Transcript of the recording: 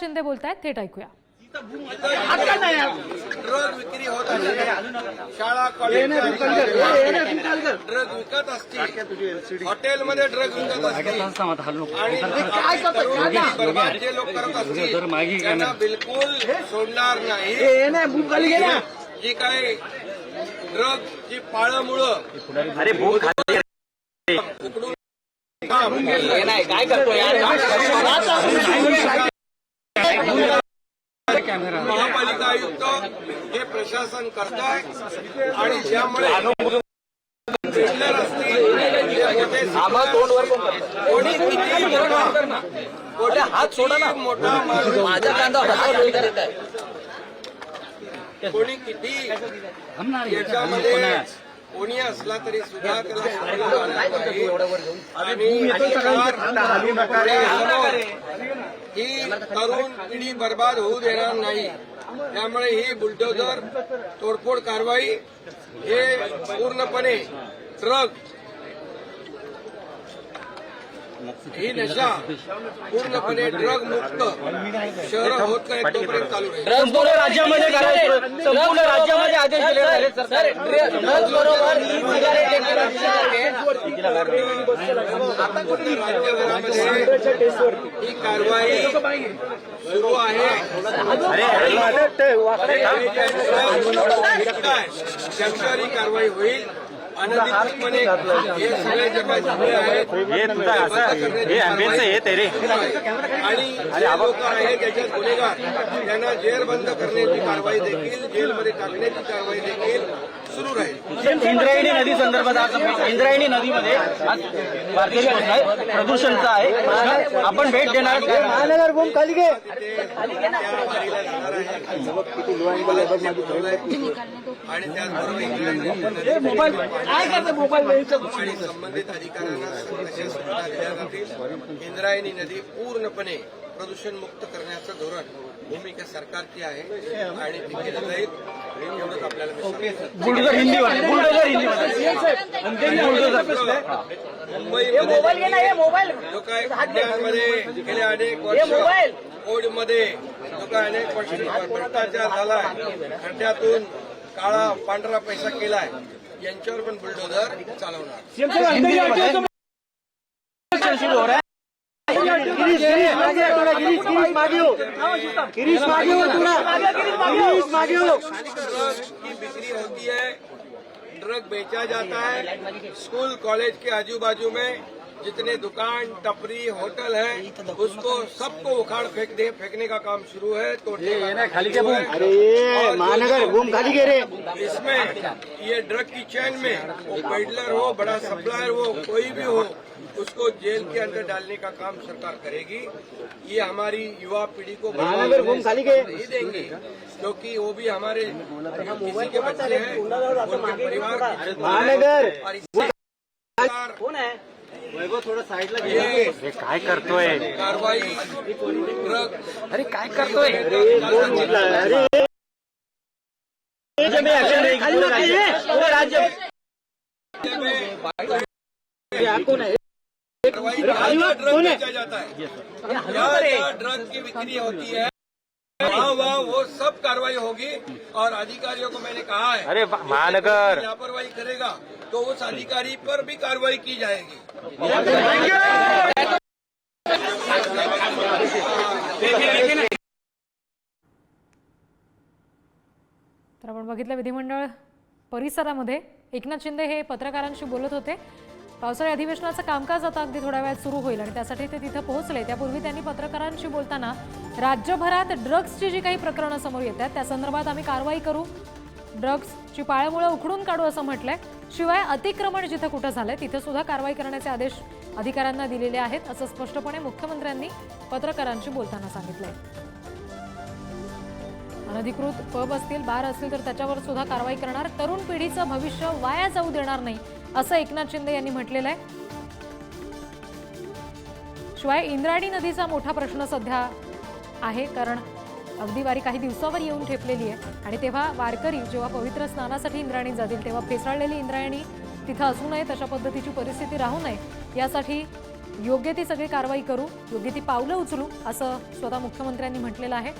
शिंदे बोलतायत थेट ऐकूया. ड्रग विक्री होत आहे. शाळा ड्रग विकत असतील. हॉटेलमध्ये ड्रग विकत असतील. आणि जे लोक करत असतील त्यांना बिलकुल सोडणार नाही. जी काय ड्रग ची पाळमुळं अरे भूक उकडून महापालिका आयुक्त हे प्रशासन करताय आणि ज्यामुळे बिल्डर असतील कोणी किती मोठा कोणी हात सोडा ना. मोठा माझा कांदा कोणी किती याच्यामध्ये कोणी असला तरी सुद्धा ही तरुण पिढी बर्बाद होऊ देणार नाही. त्यामुळे ही बुलडोजर तोडफोड कारवाई हे पूर्णपणे ड्रग ही नशा पूर्णपणे ड्रग मुक्त शहर होत नाही तोपर्यंत चालू राहील संपूर्ण राज्यामध्ये संपूर्ण राज्यामध्ये आदेश दिले आहेत राज्यभरामध्ये ही कारवाई सुरू आहे सरकारी कारवाई होईल अनधिकृतपणे हे सगळे जे काही झाले आहेत हे तुझा असं हे अँबेन्स हे तेरे आणि जे लोक आहेत त्याच्यात गुन्हेगार त्यांना जेरबंद करण्याची कारवाई देखील जेलमध्ये टाकण्याची कारवाई देखील सुरू राहील. इंद्रायणी नदी संदर्भात आज इंद्रायणी नदीमध्ये आज भारतीय पोस्ट आहे प्रदूषणचा आहे. प्रश्न. आपण भेट देणार? महानगर घूम खाली घे. आणि त्याचबरोबर इंग्रजी आणि संबंधित अधिकाऱ्यांना दिल्या जातील इंद्रायणी नदी पूर्णपणे प्रदूषण मुक्त करण्याचं धोरण भूमिका सरकारची आहे. आणि ती केलं जाईल एवढंच आपल्याला बुलडोझर मुंबईमध्ये जो काय गेल्या अनेक वर्ष कोविडमध्ये जो काय अनेक वर्ष भ्रष्टाचार झालाय खड्ड्यातून काळा पांढरा पैसा केलाय यांच्यावर पण बुलडोझर चालवणार. गिरीश मागे हो. थोड़ा मागे हो की बिक्री होती है ड्रग बेचा जाता है स्कूल कॉलेज के आजू बाजू में जितने दुकान टपरी होटल है उसको सबको उखाड़ फेंक दे फेंकने का काम शुरू है तो खाली है। अरे ये महानगर घूम खाली घे रे इसमें ये ड्रग की चैन में वो पेडलर हो बड़ा सप्लायर हो कोई भी हो उसको जेल के अंदर डालने का काम सरकार करेगी। ये हमारी युवा पीढ़ी को महानगर घूम खाली घे नहीं देंगे क्योंकि वो भी हमारे किसी के बच्चे हैं उनके परिवार महानगर। कौन है? वैभव थोड़ा साइडला ये हे काय करतोय? कार्रवाई ड्रग अरे काय करतोय? अरे राज्य में एक्शन रहेगी पूरे राज्य पूरे राज्य आप कौन है? कार्रवाई जहाँ ड्रग बेचा जाता है। जहाँ जहाँ ड्रग की बिक्री होती है वहाँ वहाँ वो सब कार्रवाई होगी। और अधिकारियों को मैंने कहा है अरे महानगर। लापरवाही करेगा। तो उस अधिकारी पर भी कार्रवाई की जाएगी। तर आपण बघितलं विधिमंडळ परिसरामध्ये एकनाथ शिंदे हे पत्रकारांशी बोलत होते. पावसाळी अधिवेशनाचं कामकाज आता अगदी थोड्या वेळात सुरू होईल आणि त्यासाठी ते तिथं पोहोचले. त्यापूर्वी त्यांनी पत्रकारांशी बोलताना राज्यभरात ड्रग्सची जी काही प्रकरणं समोर येत आहेत त्या संदर्भात आम्ही कारवाई करू. ड्रग्सची पाळमुळं उखडून काढू असं म्हटलंय. शिवाय अतिक्रमण जिथं कुठं झालंय तिथं सुद्धा कारवाई करण्याचे आदेश अधिकाऱ्यांना दिलेले आहेत असं स्पष्टपणे मुख्यमंत्र्यांनी पत्रकारांशी बोलताना सांगितलंय. अनधिकृत पब असतील बार असतील तर त्याच्यावर सुद्धा कारवाई करणार. तरुण पिढीचं भविष्य वाया जाऊ देणार नाही असं एकनाथ शिंदे यांनी म्हटलेलं आहे शिवाय इंद्रायणी नदीचा मोठा प्रश्न सध्या आहे कारण अगदी वारी काही दिवसावर येऊन ठेपलेली आहे. आणि तेव्हा वारकरी जेव्हा पवित्र स्नानासाठी इंद्रायणी जातील तेव्हा फेसाळलेली इंद्रायणी तिथं असू नये तशा पद्धतीची परिस्थिती राहू नये. यासाठी योग्य ती सगळी कारवाई करू योग्य ती पावलं उचलू असं स्वतः मुख्यमंत्र्यांनी म्हटलेलं आहे.